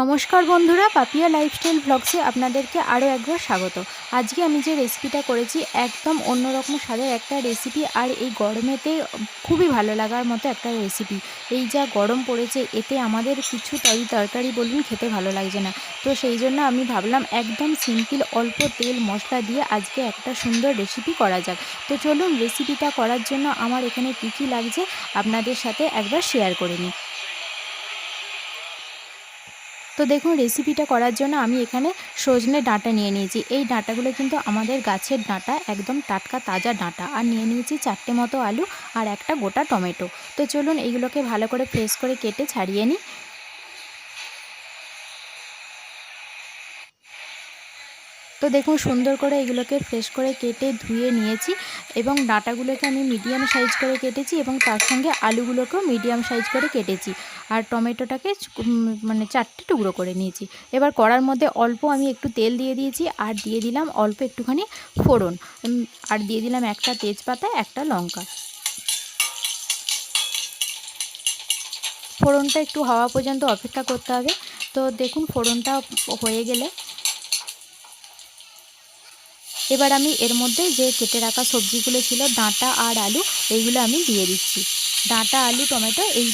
নমস্কার বন্ধুরা, পাপিয়া লাইফস্টাইল ব্লগসে আপনাদেরকে আরও একবার স্বাগত। আজকে আমি যে রেসিপিটা করেছি, একদম অন্যরকম স্বাদের একটা রেসিপি আর এই গরমেতে খুবই ভালো লাগার মতো একটা রেসিপি এই যা গরম পড়েছে, এতে আমাদের কিছু তরি তরকারি বলুন, খেতে ভালো লাগছে না। তো সেই জন্য আমি ভাবলাম, একদম সিম্পল অল্প তেল মশলা দিয়ে আজকে একটা সুন্দর রেসিপি করা যাক। তো চলুন রেসিপিটা করার জন্য আমার এখানে কী কী লাগছে, আপনাদের সাথে একবার শেয়ার করে নিই। তো দেখুন রেসিপিটা করার জন্য আমি এখানে সজনে ডাঁটা নিয়ে নিয়েছি। এই ডাঁটাগুলো কিন্তু আমাদের গাছের ডাঁটা, একদম টাটকা তাজা ডাঁটা। আর নিয়ে নিয়েছি চারটে মতো আলু আর একটা গোটা টমেটো। তো চলুন এইগুলোকে ভালো করে ফ্রেশ করে কেটে ছাড়িয়ে নিই। তো দেখুন, সুন্দর করে এগুলোকে ফ্রেশ করে কেটে ধুয়ে নিয়েছি এবং ডাঁটাগুলোকে আমি মিডিয়াম সাইজ করে কেটেছি এবং তার সঙ্গে আলুগুলোকেও মিডিয়াম সাইজ করে কেটেছি। আর টমেটোটাকে মানে চারটে টুকরো করে নিয়েছি। এবার কড়ার মধ্যে অল্প আমি একটু তেল দিয়ে দিয়েছি আর দিয়ে দিলাম অল্প একটুখানি ফোড়ন। আর দিয়ে দিলাম একটা তেজপাতা, একটা লঙ্কা। ফোড়নটা একটু হওয়া পর্যন্ত অপেক্ষা করতে হবে। তো দেখুন ফোড়নটা হয়ে গেলে এবার আমি এর মধ্যে যে কেটে রাখা সবজিগুলো ছিল, ডাঁটা আর আলু এইগুলো আমি দিয়ে দিচ্ছি। ডাঁটা আলু টমেটো এই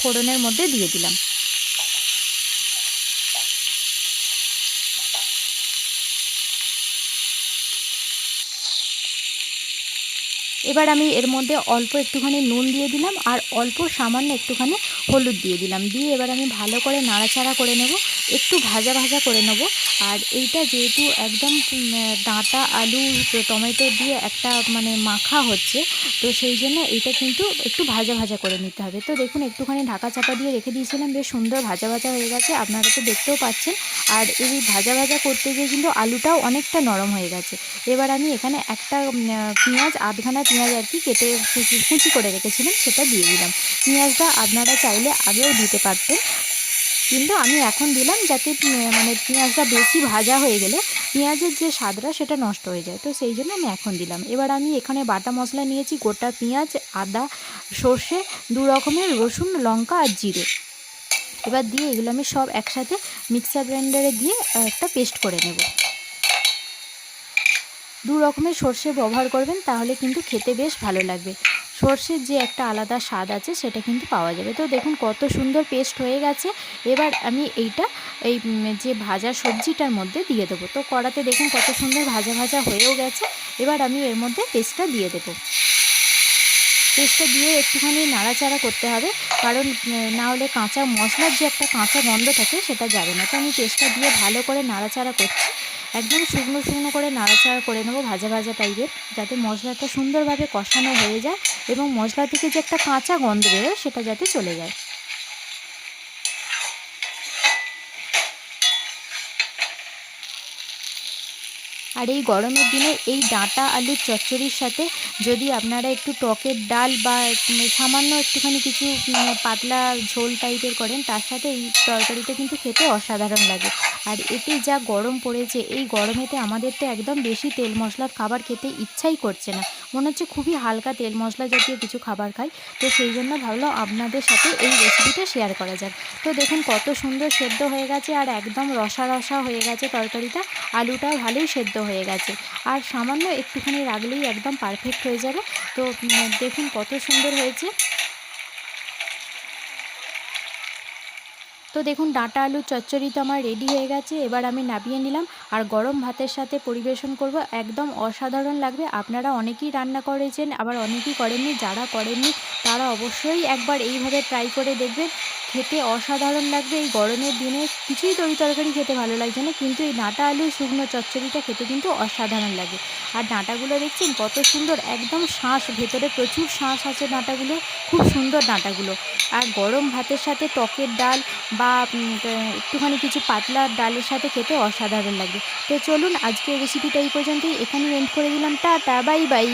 ফোড়নের মধ্যে দিয়ে দিলাম। এবার আমি এর মধ্যে অল্প একটুখানি নুন দিয়ে দিলাম আর অল্প সামান্য একটুখানি হলুদ দিয়ে দিলাম। দিয়ে এবার আমি ভালো করে নাড়াচাড়া করে নেব, একটু ভাজা ভাজা করে নেব। আর এইটা যেহেতু একদম ডাঁটা, আলু, টমেটো দিয়ে একটা মানে মাখা হচ্ছে, তো সেই জন্য এইটা কিন্তু একটু ভাজা ভাজা করে নিতে হবে। তো দেখুন, একটুখানি ঢাকা চাপা দিয়ে রেখে দিয়েছিলাম, বেশ সুন্দর ভাজা ভাজা হয়ে গেছে, আপনারা তো দেখতেও পাচ্ছেন। আর এই ভাজা ভাজা করতে গিয়ে কিন্তু আলুটাও অনেকটা নরম হয়ে গেছে। এবার আমি এখানে একটা পেঁয়াজ আধখানা পেঁয়াজ আর কি কেটে কুচি করে রেখেছিলাম, সেটা দিয়ে দিলাম। পেঁয়াজটা আপনারা চাইলে আগেও দিতে পারতেন। কিন্তু আমি এখন দিলাম যাতে মানে পেঁয়াজটা বেশি ভাজা হয়ে গেলে পেঁয়াজের যে স্বাদটা সেটা নষ্ট হয়ে যায়। তো সেই জন্য আমি এখন দিলাম। এবার আমি এখানে বাটা মশলা নিয়েছি, গোটা পেঁয়াজ, আদা, সর্ষে, দু রকমের রসুন, লঙ্কা আর জিরে। এবার দিয়ে এগুলো আমি সব একসাথে মিক্সার গ্রাইন্ডারে দিয়ে একটা পেস্ট করে নেব। দু রকমের সর্ষে ব্যবহার করবেন, তাহলে কিন্তু খেতে বেশ ভালো লাগবে। সর্ষের যে একটা আলাদা স্বাদ আছে, সেটা কিন্তু পাওয়া যাবে। তো দেখুন, কত সুন্দর পেস্ট হয়ে গেছে। এবার আমি এইটা, এই যে ভাজা সবজিটার মধ্যে দিয়ে দেবো। তো কড়াতে দেখুন, কত সুন্দর ভাজা ভাজা হয়েও গেছে। এবার আমি এর মধ্যে পেস্টটা দিয়ে দেবো। পেস্টটা দিয়ে একটুখানি নাড়াচাড়া করতে হবে, কারণ না হলে কাঁচা মশলার যে একটা কাঁচা গন্ধ থাকে, সেটা যাবে না। তো আমি পেস্টটা দিয়ে ভালো করে নাড়াচাড়া করছি। একদম শুকনো শুকনো করে নাড়াচাড়া করে নেব ভাজা ভাজা টাইপের যাতে মশলাটা সুন্দরভাবে কষানো হয়ে যায় এবং মশলা থেকে যে একটা কাঁচা গন্ধ বেরোয় সেটা যাতে চলে যায়। আর এই গরমের দিনে এই ডাঁটা আলুর চচ্চড়ির সাথে যদি আপনারা একটু টকের ডাল বা সামান্য একটুখানি কিছু পাতলা ঝোল টাইপের করেন, তার সাথে এই তরকারিটা কিন্তু খেতে অসাধারণ লাগে। আর এতে যা গরম পড়েছে, এই গরমেতে আমাদের তো একদম বেশি তেল মশলার খাবার খেতে ইচ্ছাই করছে না। মনে হচ্ছে খুবই হালকা তেল মশলা জাতীয় কিছু খাবার খাই, তো সেই জন্য ভাবলাম আপনাদের সাথে এই রেসিপিটা শেয়ার করা যাক। তো দেখুন কত সুন্দর সেদ্ধ হয়ে গেছে, আর একদম রসা রসা হয়ে গেছে তরকারিটা, আলুটাও ভালোই সেদ্ধ হয়ে গেছে। আর সামান্য একটুখানি রাখলেই একদম পারফেক্ট হয়ে যাবে। তো দেখুন কত সুন্দর হয়েছে। তো দেখুন ডাঁটা আলু চচ্চড়ি তো আমার রেডি হয়ে গেছে। এবার আমি নামিয়ে নিলাম। আর গরম ভাতের সাথে পরিবেশন করব। একদম অসাধারণ লাগবে। আপনারা অনেকেই রান্না করেছেন, আবার অনেকেই করেননি, যারা করেননি, তারা অবশ্যই একবার এইভাবে ট্রাই করে দেখবেন। খেতে অসাধারণ লাগবে এই গরমের দিনে। কিছুই তরি তরকারি খেতে ভালো লাগছে না, কিন্তু এই ডাঁটা আলু, শুকনো চচ্চড়িটা খেতে কিন্তু অসাধারণ লাগে। আর ডাঁটাগুলো দেখছেন কত সুন্দর, একদম শাঁস, ভেতরে প্রচুর শাঁস আছে ডাঁটাগুলো, খুব সুন্দর ডাঁটাগুলো। আর গরম ভাতের সাথে টকের ডাল বা একটুখানি কিছু পাতলা ডালের সাথে খেতে অসাধারণ লাগবে। তো চলুন আজকের রেসিপিটা এই পর্যন্তই এখানে এন্ড করে দিলাম, টাটা বাই বাই